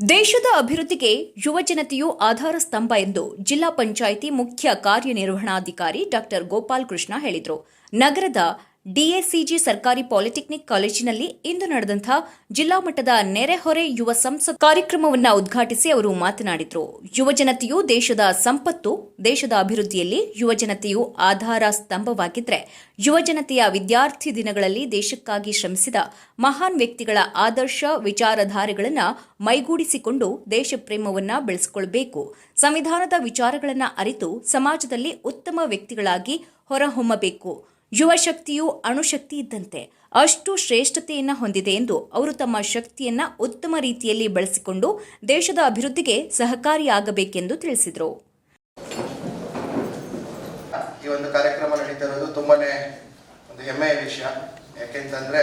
ದೇಶದ ಅಭಿವೃದ್ಧಿಗೆ ಯುವ ಜನತೆಯು ಆಧಾರ ಸ್ತಂಭ ಎಂದು ಜಿಲ್ಲಾ ಪಂಚಾಯಿತಿ ಮುಖ್ಯ ಕಾರ್ಯನಿರ್ವಹಣಾಧಿಕಾರಿ ಡಾಕ್ಟರ್ ಗೋಪಾಲ್ ಕೃಷ್ಣ ಹೇಳಿದರು. ನಗರದ ಡಿಎಸಿಜಿ ಸರ್ಕಾರಿ ಪಾಲಿಟೆಕ್ನಿಕ್ ಕಾಲೇಜಿನಲ್ಲಿ ಇಂದು ನಡೆದಂಥ ಜಿಲ್ಲಾ ಮಟ್ಟದ ನೆರೆಹೊರೆ ಯುವ ಸಂಸತ್ ಕಾರ್ಯಕ್ರಮವನ್ನು ಉದ್ಘಾಟಿಸಿ ಅವರು ಮಾತನಾಡಿದರು. ಯುವಜನತೆಯು ದೇಶದ ಸಂಪತ್ತು, ದೇಶದ ಅಭಿವೃದ್ಧಿಯಲ್ಲಿ ಯುವಜನತೆಯು ಆಧಾರ ಸ್ತಂಭವಾಗಿದ್ದರೆ ಯುವಜನತೆಯ ವಿದ್ಯಾರ್ಥಿ ದಿನಗಳಲ್ಲಿ ದೇಶಕ್ಕಾಗಿ ಶ್ರಮಿಸಿದ ಮಹಾನ್ ವ್ಯಕ್ತಿಗಳ ಆದರ್ಶ ವಿಚಾರಧಾರೆಗಳನ್ನು ಮೈಗೂಡಿಸಿಕೊಂಡು ದೇಶ ಪ್ರೇಮವನ್ನು ಬೆಳೆಸಿಕೊಳ್ಳಬೇಕು ಸಂವಿಧಾನದ ವಿಚಾರಗಳನ್ನು ಅರಿತು ಸಮಾಜದಲ್ಲಿ ಉತ್ತಮ ವ್ಯಕ್ತಿಗಳಾಗಿ ಹೊರಹೊಮ್ಮಬೇಕು. ಯುವ ಶಕ್ತಿಯು ಅಣುಶಕ್ತಿ ಇದ್ದಂತೆ ಅಷ್ಟು ಶ್ರೇಷ್ಠತೆಯನ್ನು ಹೊಂದಿದೆ ಎಂದು ಅವರು ತಮ್ಮ ಶಕ್ತಿಯನ್ನ ಉತ್ತಮ ರೀತಿಯಲ್ಲಿ ಬಳಸಿಕೊಂಡು ದೇಶದ ಅಭಿವೃದ್ಧಿಗೆ ಸಹಕಾರಿಯಾಗಬೇಕೆಂದು ತಿಳಿಸಿದರು. ಈ ಒಂದು ಕಾರ್ಯಕ್ರಮ ನಡೀತಾ ಇರೋದು ತುಂಬಾನೇ ಒಂದು ಹೆಮ್ಮೆಯ ವಿಷಯ. ಯಾಕೆಂತಂದ್ರೆ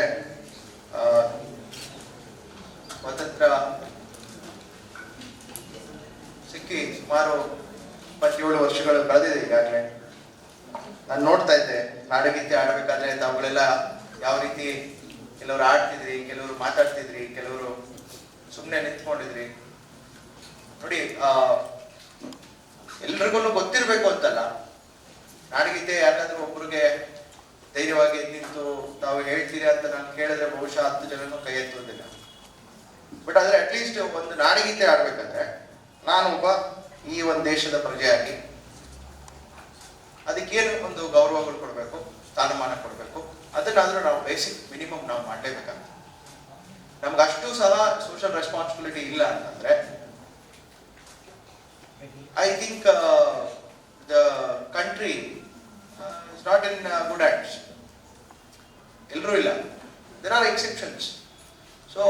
ಸ್ವತಂತ್ರ ಸಿಕ್ಕಿ ಸುಮಾರು ಇಪ್ಪತ್ತೇಳು ವರ್ಷಗಳು ಕಳೆದಿದೆ ಈಗಾಗಲೇ. ನಾನು ನೋಡ್ತಾ ಇದ್ದೆ. ನಾಡಗೀತೆ ಆಡಬೇಕಾದ್ರೆ ತಾವುಗಳೆಲ್ಲ ಯಾವ ರೀತಿ ಕೆಲವರು ಆಡ್ತಿದ್ರಿ, ಕೆಲವರು ಮಾತಾಡ್ತಿದ್ರಿ, ಕೆಲವರು ಸುಮ್ಮನೆ ನಿಂತ್ಕೊಂಡಿದ್ರಿ. ನೋಡಿ ಎಲ್ರಿಗೂ ಗೊತ್ತಿರಬೇಕು ಅಂತಲ್ಲ. ನಾಡಗೀತೆ ಯಾರಾದ್ರೂ ಒಬ್ರಿಗೆ ಧೈರ್ಯವಾಗಿ ನಿಂತು ತಾವು ಹೇಳ್ತೀರಿ ಅಂತ ನಾನು ಕೇಳಿದ್ರೆ ಬಹುಶಃ ಹತ್ತು ಜನನು ಕೈ ಎತ್ತುವುದಿಲ್ಲ. ಬಟ್ ಆದ್ರೆ ಅಟ್ಲೀಸ್ಟ್ ಒಂದು ನಾಡಗೀತೆ ಆಡ್ಬೇಕಾದ್ರೆ ನಾನು ಒಬ್ಬ ಈ ಒಂದು ದೇಶದ ಪ್ರಜೆಯಾಗಿ ಅದಕ್ಕೇನು ಒಂದು ಗೌರವಗಳು ಕೊಡಬೇಕು ಸ್ಥಾನಮಾನ ಕೊಡಬೇಕು. ಅದನ್ನಾದ್ರೂ ನಾವು ಬೇಸಿಕ್ ಮಿನಿಮಮ್ ನಾವು ಮಾಡಲೇಬೇಕಂತ. ನಮ್ಗೆ ಅಷ್ಟು ಸಹ ಸೋಷಿಯಲ್ ರೆಸ್ಪಾನ್ಸಿಬಿಲಿಟಿ ಇಲ್ಲ ಅಂತಂದ್ರೆ I think the country is not in good uh, ಎಲ್ಲರೂ ಇಲ್ಲ. ದೇರ್ ಆರ್ ಎಕ್ಸೆಪ್ಷನ್ಸ್ ಸೊ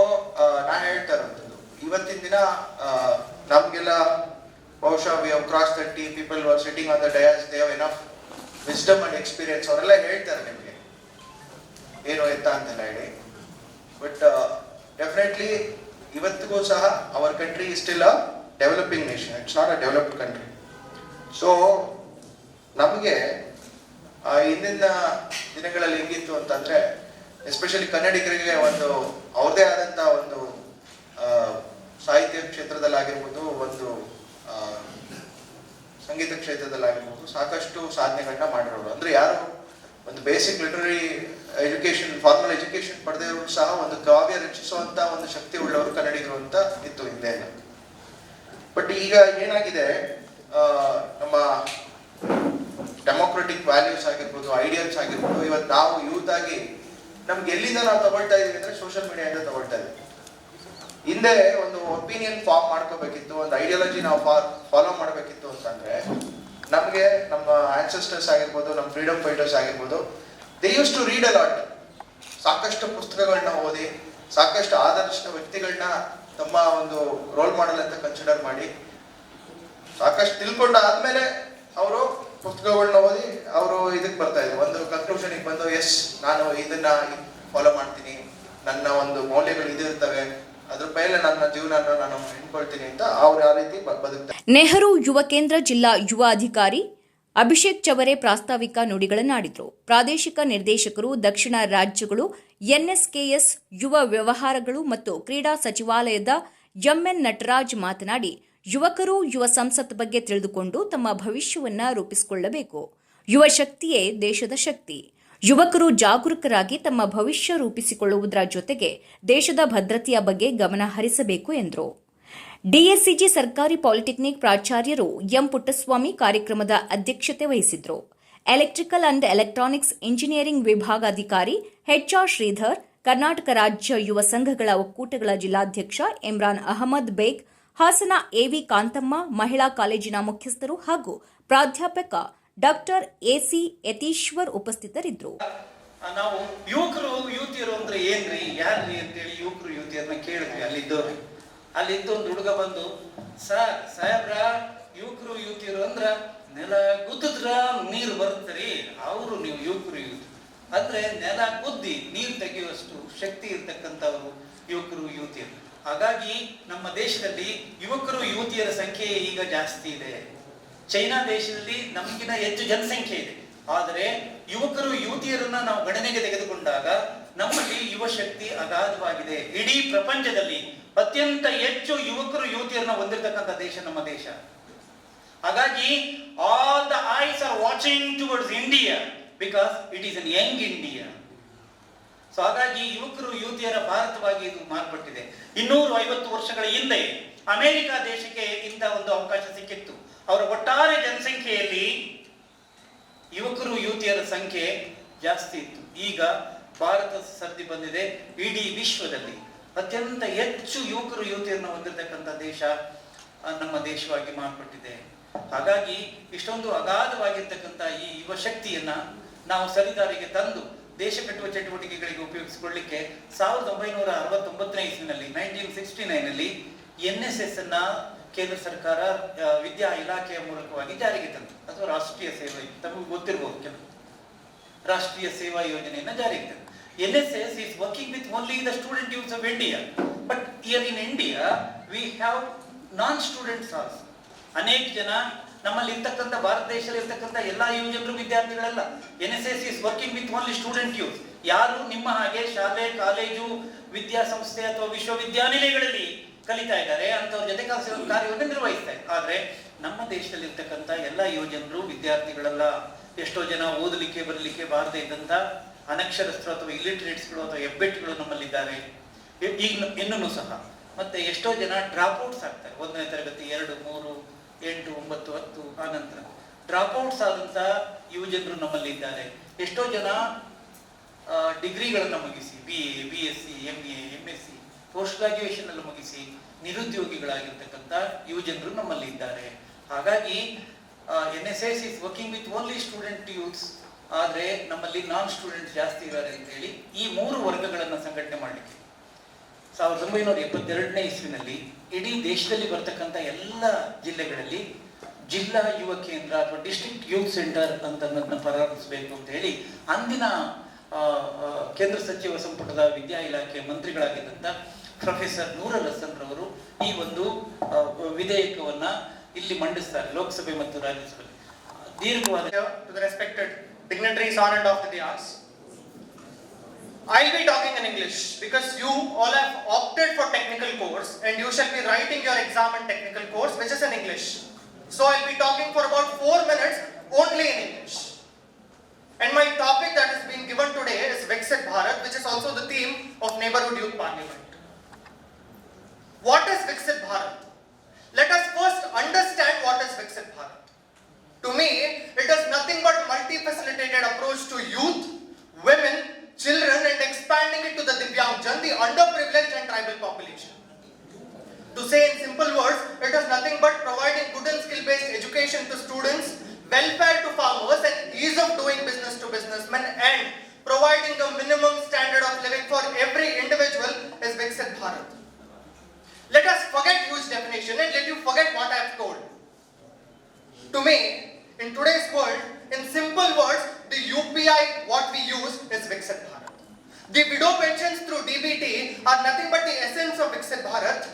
ನಾನು ಹೇಳ್ತಾ ಇರೋಂಥದ್ದು ಇವತ್ತಿನ ದಿನ uh, ನಮಗೆಲ್ಲ ಬಹುಶಃ we have cross thirty people are sitting on the dais they have enough wisdom and experience ಅವರೆಲ್ಲ ಹೇಳ್ತಾರೆ ನಿಮಗೆ. ಏನು ಎತ್ತ ಅಂತೆಲ್ಲ ಹೇಳಿ. ಬಟ್ ಡೆಫಿನೆಟ್ಲಿ ಇವತ್ತಿಗೂ ಸಹ our country is still a developing nation it's not a developed country so ನಮಗೆ ಹಿಂದಿನ ದಿನಗಳಲ್ಲಿ ಹೆಂಗಿತ್ತು ಅಂತಂದರೆ ಎಸ್ಪೆಷಲಿ ಕನ್ನಡಿಗರಿಗೆ ಒಂದು, ಅವ್ರದೇ ಆದಂಥ ಒಂದು ಸಾಹಿತ್ಯ ಕ್ಷೇತ್ರದಲ್ಲಾಗಿರ್ಬೋದು, ಒಂದು ಸಂಗೀತ ಕ್ಷೇತ್ರದಲ್ಲಾಗಿರ್ಬೋದು ಸಾಕಷ್ಟು ಸಾಧನೆಗಳನ್ನ ಮಾಡಿರೋರು. ಅಂದ್ರೆ ಯಾರು, ಒಂದು basic literary education formal education ಪಡೆದವರು ಸಹ ಒಂದು ಕಾವ್ಯ ರಚಿಸುವಂತ ಒಂದು ಶಕ್ತಿ ಉಳ್ಳವರು ಕನ್ನಡಿಗರು ಅಂತ ಇತ್ತು ಹಿಂದೆ ಬಟ್ ಈಗ ಏನಾಗಿದೆ ನಮ್ಮ ಡೆಮೋಕ್ರೆಟಿಕ್ ವ್ಯಾಲ್ಯೂಸ್ ಆಗಿರ್ಬೋದು ಐಡಿಯಲ್ಸ್ ಆಗಿರ್ಬೋದು, ಇವತ್ತು ನಾವು ಯೂತ್ ಆಗಿ ನಮ್ಗೆ ಎಲ್ಲಿಂದ ನಾವು ತಗೊಳ್ತಾ ಇದೀವಿ ಅಂದ್ರೆ ಸೋಷಿಯಲ್ ಮೀಡಿಯಾದಿಂದ ತಗೊಳ್ತಾ ಇದೀವಿ. ಹಿಂದೆ ಒಂದು ಒಪಿನಿಯನ್ ಫಾರ್ಮ್ ಮಾಡ್ಕೋಬೇಕಿತ್ತು, ಒಂದು ಐಡಿಯಾಲಜಿ ನಾವು ಫಾಲೋ ಮಾಡಬೇಕಿತ್ತು ಅಂತಂದ್ರೆ, ನಮಗೆ ನಮ್ಮ ಆನ್ಸೆಸ್ಟರ್ಸ್ ಆಗಿರ್ಬೋದು, ನಮ್ಮ ಫ್ರೀಡಮ್ ಫೈಟರ್ಸ್ ಆಗಿರ್ಬೋದು they use to read a lot ಸಾಕಷ್ಟು ಪುಸ್ತಕಗಳನ್ನ ಓದಿ, ಸಾಕಷ್ಟು ಆದರ್ಶ ವ್ಯಕ್ತಿಗಳನ್ನ ತಮ್ಮ ಒಂದು ರೋಲ್ ಮಾಡೆಲ್ ಅಂತ ಕನ್ಸಿಡರ್ ಮಾಡಿ, ಸಾಕಷ್ಟು ತಿಳ್ಕೊಂಡ ಆದ್ಮೇಲೆ ಅವರು ಪುಸ್ತಕಗಳನ್ನ ಓದಿ, ಅವರು ಇದಕ್ಕೆ ಬರ್ತಾ ಇದ್ರು. ಒಂದು ಕನ್ಕ್ಲೂಷನ್ ಬಂದು ಎಸ್ ನಾನು ಇದನ್ನ ಫಾಲೋ ಮಾಡ್ತೀನಿ. ನನ್ನ ಒಂದು ಮೌಲ್ಯಗಳು ಇದಿರ್ತವೆ. ನೆಹರು ಯುವ ಕೇಂದ್ರ ಜಿಲ್ಲಾ ಯುವ ಅಧಿಕಾರಿ ಅಭಿಷೇಕ್ ಚವರೆ ಪ್ರಾಸ್ತಾವಿಕ ನುಡಿಗಳನ್ನಾಡಿದರು. ಪ್ರಾದೇಶಿಕ ನಿರ್ದೇಶಕರು, ದಕ್ಷಿಣ ರಾಜ್ಯಗಳು, ಎನ್ಎಸ್ಕೆಎಸ್ ಯುವ ವ್ಯವಹಾರಗಳು ಮತ್ತು ಕ್ರೀಡಾ ಸಚಿವಾಲಯದ ಎಂಎನ್ ನಟರಾಜ್ ಮಾತನಾಡಿ, ಯುವಕರು, ಯುವ ಸಂಸತ್ ಬಗ್ಗೆ ತಿಳಿದುಕೊಂಡು ತಮ್ಮ ಭವಿಷ್ಯವನ್ನ ರೂಪಿಸಿಕೊಳ್ಳಬೇಕು. ಯುವ ಶಕ್ತಿಯೇ ದೇಶದ ಶಕ್ತಿ. ಯುವಕರು ಜಾಗರೂಕರಾಗಿ ತಮ್ಮ ಭವಿಷ್ಯ ರೂಪಿಸಿಕೊಳ್ಳುವುದರ ಜೊತೆಗೆ ದೇಶದ ಭದ್ರತೆಯ ಬಗ್ಗೆ ಗಮನ ಹರಿಸಬೇಕು ಎಂದರು. ಡಿಎಸ್ಸಿಜಿ ಸರ್ಕಾರಿ ಪಾಲಿಟೆಕ್ನಿಕ್ ಪ್ರಾಚಾರ್ಯರು ಎಂ ಪುಟ್ಟಸ್ವಾಮಿ ಕಾರ್ಯಕ್ರಮದ ಅಧ್ಯಕ್ಷತೆ ವಹಿಸಿದ್ರು ಎಲೆಕ್ಟ್ರಿಕಲ್ ಅಂಡ್ ಎಲೆಕ್ಟ್ರಾನಿಕ್ಸ್ ಇಂಜಿನಿಯರಿಂಗ್ ವಿಭಾಗಾಧಿಕಾರಿ ಎಚ್ಆರ್ ಶ್ರೀಧರ್, ಕರ್ನಾಟಕ ರಾಜ್ಯ ಯುವ ಸಂಘಗಳ ಒಕ್ಕೂಟಗಳ ಜಿಲ್ಲಾಧ್ಯಕ್ಷ ಇಮ್ರಾನ್ ಅಹಮದ್ ಬೇಗ್, ಹಾಸನ ಎವಿ ಕಾಂತಮ್ಮ, ಮಹಿಳಾ ಕಾಲೇಜಿನ ಮುಖ್ಯಸ್ಥರು ಹಾಗೂ ಪ್ರಾಧ್ಯಾಪಕ ಡಾಕ್ಟರ್ ಎಸಿ ಯತೀಶ್ವರ್ ಉಪಸ್ಥಿತರಿದ್ದರು. ನಾವು ಯುವಕರು, ಯುವತಿಯರು ಅಂದ್ರೆ ಏನ್ರಿ? ಯಾರ್ರಿ ಅಂತೇಳಿ ಯುವಕರು ಯುವತಿಯರನ್ನ ಕೇಳಿದ್ವಿ ಅಲ್ಲಿದ್ದವ್ರಿ. ಅಲ್ಲಿದ್ದ ಒಂದು ಹುಡುಗ ಬಂದು, ಸರ್, ಸಾಹೇಬ್ರ, ಯುವಕರು, ಯುವತಿಯರು ಅಂದ್ರ ನೆಲ ಗುದ್ದಿದ್ರ ನೀರು ಬರ್ತರಿ ಅವರು ನೀವು ಯುವಕರು, ಯುವತಿ ಅಂದ್ರೆ ನೆಲ ಗುದ್ದಿ ನೀರು ತೆಗೆಯುವಷ್ಟು ಶಕ್ತಿ ಇರ್ತಕ್ಕಂಥವ್ರು ಯುವಕರು, ಯುವತಿಯರು. ಹಾಗಾಗಿ ನಮ್ಮ ದೇಶದಲ್ಲಿ ಯುವಕರು, ಯುವತಿಯರ ಸಂಖ್ಯೆ ಈಗ ಜಾಸ್ತಿ ಇದೆ. ಚೈನಾ ದೇಶದಲ್ಲಿ ನಮಗಿನ ಹೆಚ್ಚು ಜನಸಂಖ್ಯೆ ಇದೆ. ಆದರೆ ಯುವಕರು, ಯುವತಿಯರನ್ನ ನಾವು ಗಣನೆಗೆ ತೆಗೆದುಕೊಂಡಾಗ ನಮ್ಮಲ್ಲಿ ಯುವ ಶಕ್ತಿ ಅಗಾಧವಾಗಿದೆ. ಇಡೀ ಪ್ರಪಂಚದಲ್ಲಿ ಅತ್ಯಂತ ಹೆಚ್ಚು ಯುವಕರು, ಯುವತಿಯರನ್ನ ಹೊಂದಿರತಕ್ಕಂಥ ದೇಶ ನಮ್ಮ ದೇಶ. ಹಾಗಾಗಿ all the eyes are watching towards India because it is an young India so ಹಾಗಾಗಿ ಯುವಕರು, ಯುವತಿಯರ ಭಾರತವಾಗಿ ಇದು ಮಾರ್ಪಟ್ಟಿದೆ. ಇನ್ನೂರು ಐವತ್ತು ವರ್ಷಗಳ ಹಿಂದೆ ಅಮೆರಿಕ ದೇಶಕ್ಕೆ ಇಂಥ ಒಂದು ಅವಕಾಶ ಸಿಕ್ಕಿತ್ತು. ಅವರ ಒಟ್ಟಾರೆ ಜನಸಂಖ್ಯೆಯಲ್ಲಿ ಯುವಕರು, ಯುವತಿಯರ ಸಂಖ್ಯೆ ಜಾಸ್ತಿ ಇತ್ತು. ಈಗ ಭಾರತ ಸರದಿ ಬಂದಿದೆ, ಇಡೀ ವಿಶ್ವದಲ್ಲಿ ಅತ್ಯಂತ ಹೆಚ್ಚು ಯುವಕರು, ಯುವತಿಯರನ್ನು ಹೊಂದಿರತಕ್ಕಂಥ ದೇಶ ನಮ್ಮ ದೇಶವಾಗಿ ಮಾರ್ಪಟ್ಟಿದೆ. ಹಾಗಾಗಿ ಇಷ್ಟೊಂದು ಅಗಾಧವಾಗಿರ್ತಕ್ಕಂಥ ಈ ಯುವ ಶಕ್ತಿಯನ್ನ ನಾವು ಸರಿದಾರಿಗೆ ತಂದು ದೇಶ ಕಟ್ಟುವ ಚಟುವಟಿಕೆಗಳಿಗೆ ಉಪಯೋಗಿಸಿಕೊಳ್ಳಿಕ್ಕೆ ಸಾವಿರದ ಒಂಬೈನೂರ ಅರವತ್ತೊಂಬತ್ತನೇ ಇಸ್ವಿನಲ್ಲಿ ನೈನ್ಟೀನ್ ಸಿಕ್ಸ್ಟಿ ನೈನಲ್ಲಿ ಎನ್ ಎಸ್ ಎಸ್ ಅನ್ನ ಕೇಂದ್ರ ಸರ್ಕಾರ ವಿದ್ಯಾ ಇಲಾಖೆಯ ಮೂಲಕವಾಗಿ ಜಾರಿಗೆ ತಂತು. ಅಥವಾ ರಾಷ್ಟ್ರೀಯ ಸೇವೆ ತಮಗೆ ಗೊತ್ತಿರಬಹುದು ಕೆಲವು. ರಾಷ್ಟ್ರೀಯ ಸೇವಾ ಯೋಜನೆಯನ್ನು ಜಾರಿಗೆ ತಂತು. N S S is working with only the student youths of India but here in India we have non students also ಅನೇಕ ಜನ ನಮ್ಮಲ್ಲಿ ಇರ್ತಕ್ಕಂಥ ಭಾರತ ದೇಶದಲ್ಲಿ ಇರ್ತಕ್ಕಂಥ ಎಲ್ಲಾ ಯುವಜನರು ವಿದ್ಯಾರ್ಥಿಗಳಲ್ಲ. N S S is working with only student youths ಯಾರು ನಿಮ್ಮ ಹಾಗೆ ಶಾಲೆ, ಕಾಲೇಜು, ವಿದ್ಯಾಸಂಸ್ಥೆ ಅಥವಾ ವಿಶ್ವವಿದ್ಯಾನಿಲಯಗಳಲ್ಲಿ ಕಲಿತಾ ಇದ್ದಾರೆ ಅಂತವ್ರ ಜೊತೆ ಕೆಲಸ ಕಾರ್ಯವನ್ನು ನಿರ್ವಹಿಸ್ತಾರೆ ಆದ್ರೆ ನಮ್ಮ ದೇಶದಲ್ಲಿ ಇರ್ತಕ್ಕಂಥ ಎಲ್ಲ ಯುವಜನರು, ವಿದ್ಯಾರ್ಥಿಗಳೆಲ್ಲ ಎಷ್ಟೋ ಜನ ಓದಲಿಕ್ಕೆ, ಬರಲಿಕ್ಕೆ ಬಾರದೆ ಇದ್ದಂತ ಅನಕ್ಷರಸ್ಥರು ಅಥವಾ ಇಲಿಟ್ರೇಟ್ಸ್ಗಳು ಅಥವಾ ಹೆಬ್ಬೆಟ್ಟುಗಳು ನಮ್ಮಲ್ಲಿದ್ದಾರೆ. ಈಗ ಇನ್ನೂ ಸಹ. ಮತ್ತೆ ಎಷ್ಟೋ ಜನ ಡ್ರಾಪ್ ಔಟ್ಸ್ ಆಗ್ತಾರೆ. ಒಂದನೇ ತರಗತಿ ಎರಡು, ಮೂರು, ಎಂಟು, ಒಂಬತ್ತು, ಹತ್ತು, ಆ ನಂತರ. ಡ್ರಾಪ್ ಔಟ್ಸ್ ಆದಂತ ಯುವಜನರು ನಮ್ಮಲ್ಲಿ ಇದ್ದಾರೆ ಎಷ್ಟೋ ಜನ ಡಿಗ್ರಿಗಳನ್ನು ಮುಗಿಸಿ B A B S C M A M S C post graduation ಅಲ್ಲಿ ಮುಗಿಸಿ ನಿರುದ್ಯೋಗಿಗಳಾಗಿರ್ತಕ್ಕಂಥ ಯುವಜನರು ನಮ್ಮಲ್ಲಿ ಇದ್ದಾರೆ. ಹಾಗಾಗಿ N S S is working with only student youths ಆದರೆ ನಮ್ಮಲ್ಲಿ ನಾನ್ ಸ್ಟೂಡೆಂಟ್ ಜಾಸ್ತಿ ಇದ್ದಾರೆ ಅಂತ ಹೇಳಿ ಈ ಮೂರು ವರ್ಗಗಳನ್ನು ಸಂಘಟನೆ ಮಾಡಲಿಕ್ಕೆ. ಸಾವಿರದ ಒಂಬೈನೂರ ಎಪ್ಪತ್ತೆರಡನೇ ಇಸ್ವಿನಲ್ಲಿ ಇಡೀ ದೇಶದಲ್ಲಿ ಬರ್ತಕ್ಕಂಥ ಎಲ್ಲ ಜಿಲ್ಲೆಗಳಲ್ಲಿ ಜಿಲ್ಲಾ ಯುವ ಕೇಂದ್ರ ಅಥವಾ ಡಿಸ್ಟ್ರಿಕ್ಟ್ ಯೂತ್ ಸೆಂಟರ್ ಅಂತ ಪ್ರಾರಂಭಿಸಬೇಕು ಅಂತ ಹೇಳಿ ಅಂದಿನ ಕೇಂದ್ರ ಸಚಿವ ಸಂಪುಟದ ವಿದ್ಯಾ ಇಲಾಖೆ ಮಂತ್ರಿಗಳಾಗಿದ್ದಂಥ ಪ್ರೊಫೆಸರ್ ನೂರಲ್ ಹಸನ್ ರವರು ಈ ಒಂದು ಆ, ವಿಧೇಯಕವನ್ನ ಇಲ್ಲಿ ಮಂಡಿಸ್ತಾರೆ ಲೋಕಸಭೆ ಮತ್ತು ರಾಜ್ಯಸಭೆ ದೀರ್ಘವಾದ to the respected dignitaries on and off the dais. I'll be talking in English because you all have opted for technical course and you shall be writing your exam in technical course which is in English. So I'll be talking for about four minutes only in English. And my topic that is being given today is Viksit Bharat which is also the theme of Neighborhood Youth Parliament. What is Viksit Bharat? Let us first understand what is Viksit Bharat. To me, it is nothing but multi-facilitated approach to youth, women, children and expanding it to the Divyangjan, the underprivileged and tribal population. To say in simple words, it is nothing but providing good and skill-based education to students, welfare to farmers and ease of doing business to businessmen and providing a minimum standard of living for every individual is Viksit Bharat. Let us forget huge definition and let you forget what I have told. To me, in today's world, in simple words, the UPI what we use is Viksit Bharat. The widow pensions through DBT are nothing but the essence of Viksit Bharat.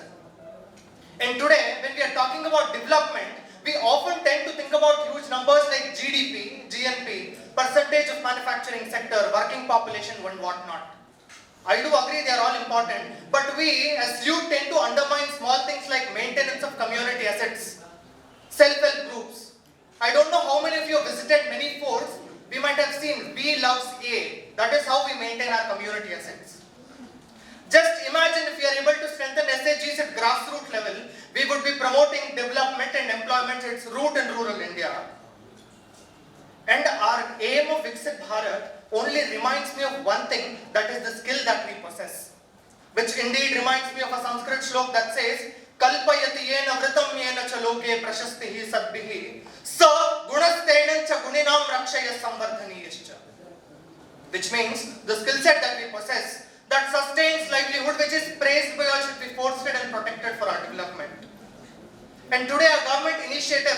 And today, when we are talking about development, we often tend to think about huge numbers like GDP, GNP, percentage of manufacturing sector, working population and whatnot. I do agree they are all important, but we as youth tend to undermine small things like maintenance of community assets, self-help groups. I don't know how many of you have visited many forts. We might have seen B loves A. That is how we maintain our community assets. Just imagine if we are able to strengthen SAGs at grassroots level, we would be promoting development and employment at its root in rural India. And our aim of Viksit Bharat only reminds me of one thing that is the skill that we possess. Which indeed reminds me of a Sanskrit slok that says, Kalpayati yena vritam yena cha loke prashastihi rakshaya. Which means the skill set that we possess that sustains livelihood which is praised by all should be fostered and protected for our development. And today our government initiatives